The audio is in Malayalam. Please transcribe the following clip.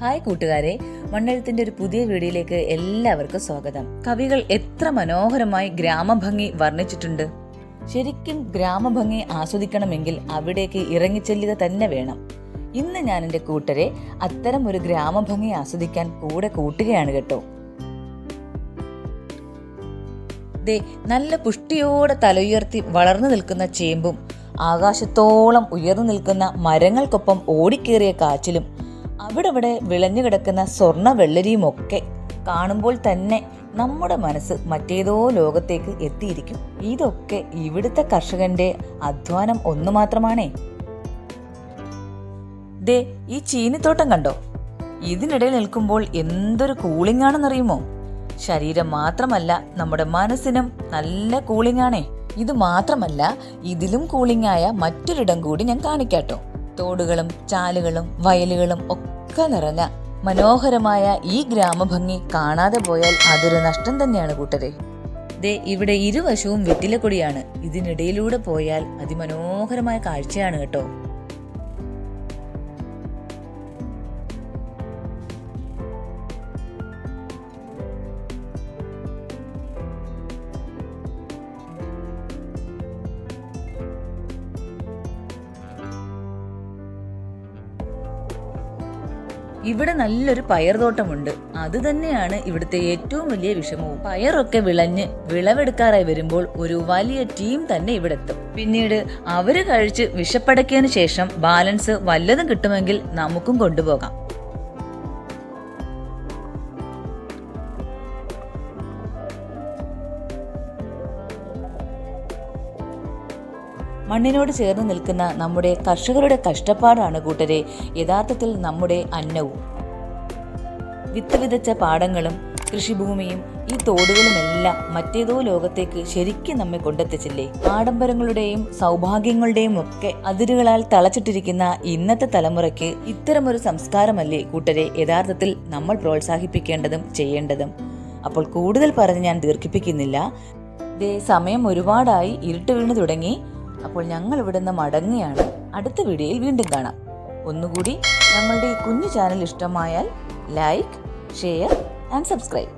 ഹായ് കൂട്ടുകാരെ മണ്ണെഴുത്തിന്റെ ഒരു പുതിയ വീഡിയോയിലേക്ക് എല്ലാവർക്കും സ്വാഗതം. കവികൾ എത്ര മനോഹരമായി ഗ്രാമഭംഗി വർണിച്ചിട്ടുണ്ട്. ശരിക്കും ഗ്രാമഭംഗി ആസ്വദിക്കണമെങ്കിൽ അവിടേക്ക് ഇറങ്ങിച്ചെല്ലുക തന്നെ വേണം. ഇന്ന് ഞാൻ എന്റെ കൂട്ടരെ അത്തരം ഒരു ഗ്രാമഭംഗി ആസ്വദിക്കാൻ കൂടെ കൂട്ടുകയാണ് കേട്ടോ. ദേ നല്ല പുഷ്ടിയോടെ തലയുയർത്തി വളർന്നു നിൽക്കുന്ന ചേമ്പും ആകാശത്തോളം ഉയർന്നു നിൽക്കുന്ന മരങ്ങൾക്കൊപ്പം ഓടിക്കേറിയ കാച്ചിലും അവിടെ അവിടെ വിളഞ്ഞു കിടക്കുന്ന സ്വർണ വെള്ളരിയുമൊക്കെ കാണുമ്പോൾ തന്നെ നമ്മുടെ മനസ്സ് മറ്റേതോ ലോകത്തേക്ക് എത്തിയിരിക്കും. ഇതൊക്കെ ഇവിടുത്തെ കർഷകന്റെ അധ്വാനം ഒന്നു മാത്രമാണേ. ദേ ഈ ചീനിത്തോട്ടം കണ്ടോ? ഇതിനിടയിൽ നിൽക്കുമ്പോൾ എന്തൊരു കൂളിംഗ് ആണെന്നറിയുമോ ശരീരം മാത്രമല്ല നമ്മുടെ മനസ്സിനും നല്ല കൂളിംഗ് ആണേ ഇത് മാത്രമല്ല ഇതിലും കൂളിംഗ് ആയ മറ്റൊരിടം കൂടി ഞാൻ കാണിക്കാട്ടോ. തോടുകളും ചാലുകളും വയലുകളും ഒക്കെ നിറഞ്ഞ മനോഹരമായ ഈ ഗ്രാമഭംഗി കാണാതെ പോയാൽ അതൊരു നഷ്ടം തന്നെയാണ് കൂട്ടരെ. ദേ ഇവിടെ ഇരുവശവും വെറ്റിലക്കൊടിയാണ്. ഇതിനിടയിലൂടെ പോയാൽ അതിമനോഹരമായ കാഴ്ചയാണ് കേട്ടോ. ഇവിടെ നല്ലൊരു പയർതോട്ടമുണ്ട്. അത് തന്നെയാണ് ഇവിടുത്തെ ഏറ്റവും വലിയ വിഷമവും. പയറൊക്കെ വിളഞ്ഞ് വിളവെടുക്കാറായി വരുമ്പോൾ ഒരു വലിയ ടീം തന്നെ ഇവിടെ എത്തും പിന്നീട് അവർ കഴിച്ച് വിഷപ്പടക്കിയതിനു ശേഷം ബാലൻസ് വല്ലതും കിട്ടുമെങ്കിൽ നമുക്കും കൊണ്ടുപോകാം. മണ്ണിനോട് ചേർന്ന് നിൽക്കുന്ന നമ്മുടെ കർഷകരുടെ കഷ്ടപ്പാടാണ് കൂട്ടരെ. യഥാർത്ഥത്തിൽ നമ്മുടെ അന്നവും. വിത്ത് വിതച്ച പാടങ്ങളും കൃഷിഭൂമിയും ഈ തോടുകളുമെല്ലാം മറ്റേതോ ലോകത്തേക്ക് ശരിക്കും നമ്മെ കൊണ്ടെത്തിച്ചില്ലേ? ആഡംബരങ്ങളുടെയും സൗഭാഗ്യങ്ങളുടെയും ഒക്കെ അതിരുകളാൽ തളച്ചിട്ടിരിക്കുന്ന ഇന്നത്തെ തലമുറയ്ക്ക് ഇത്തരമൊരു സംസ്കാരമല്ലേ കൂട്ടരെ യഥാർത്ഥത്തിൽ നമ്മൾ പ്രോത്സാഹിപ്പിക്കേണ്ടതും ചെയ്യേണ്ടതും? അപ്പോൾ കൂടുതൽ പറഞ്ഞ് ഞാൻ ദീർഘിപ്പിക്കുന്നില്ല. ദേ സമയം ഒരുപാടായി ഇരുട്ട് വീണ് തുടങ്ങി. അപ്പോൾ ഞങ്ങൾ ഇവിടുന്ന് മടങ്ങിയാണ് അടുത്ത വീഡിയോയിൽ വീണ്ടും കാണാം. ഒന്നുകൂടി ഞങ്ങളുടെ ഈ കുഞ്ഞു ചാനൽ ഇഷ്ടമായാൽ ലൈക്ക് ഷെയർ ആൻഡ് സബ്സ്ക്രൈബ്